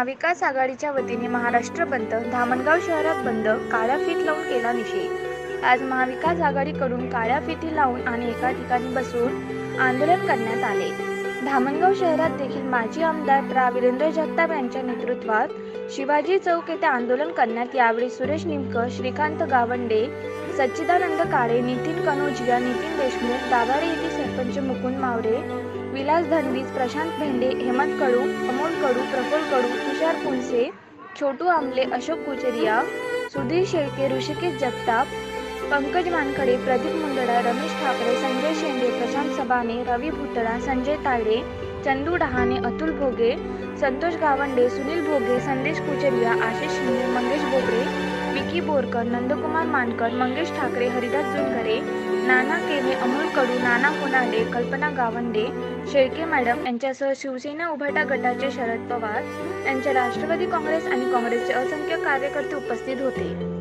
महाविकास आघाडीच्या वतीने महाराष्ट्र बंद धामणगाव शहरात बंद काळ्या फीत लावून केला निषेध. आज महाविकास आघाडीकडून काळ्या फिती लावून आणि एका ठिकाणी बसून आंदोलन करण्यात आले. धामणगाव शहरात देखील माजी आमदार रा वीरेंद्र जगताप यांच्या नेतृत्वात शिवाजी चौक येथे आंदोलन करण्यात यावेळी सुरेश निमकर श्रीकांत गावंडे सच्चिदानंद काळे नितीन कनोजिया नितीन देशमुख दाभाडे येथील सरपंच मुकुंद मावरे विलास धनवीज प्रशांत भेंडे हेमंत कडू अमोल कडू कडू तुषार छोटू आमले अशोक कुचरिया सुधीर शेळके ऋषिकेश जगताप पंकज मानकडे प्रदीप मुंदडा रमेश ठाकरे संजय शेंडे प्रशांत सबाने रवी भुतळा संजय ताळे चंदू डहाणे अतुल भोगे संतोष गावंडे सुनील भोगे संदेश कुचरिया आशिष शिंदे मंगेश बोबडे विकी बोरकर नंदकुमार मानकर मंगेश ठाकरे हरिदास जुनकरे नाना अमोल कडू नाना कोनाडे कल्पना गावंडे शेळके मॅडम यांच्यासह शिवसेना उभाटा गटाचे शरद पवार यांच्या राष्ट्रवादी काँग्रेस आणि काँग्रेसचे असंख्य कार्यकर्ते उपस्थित होते.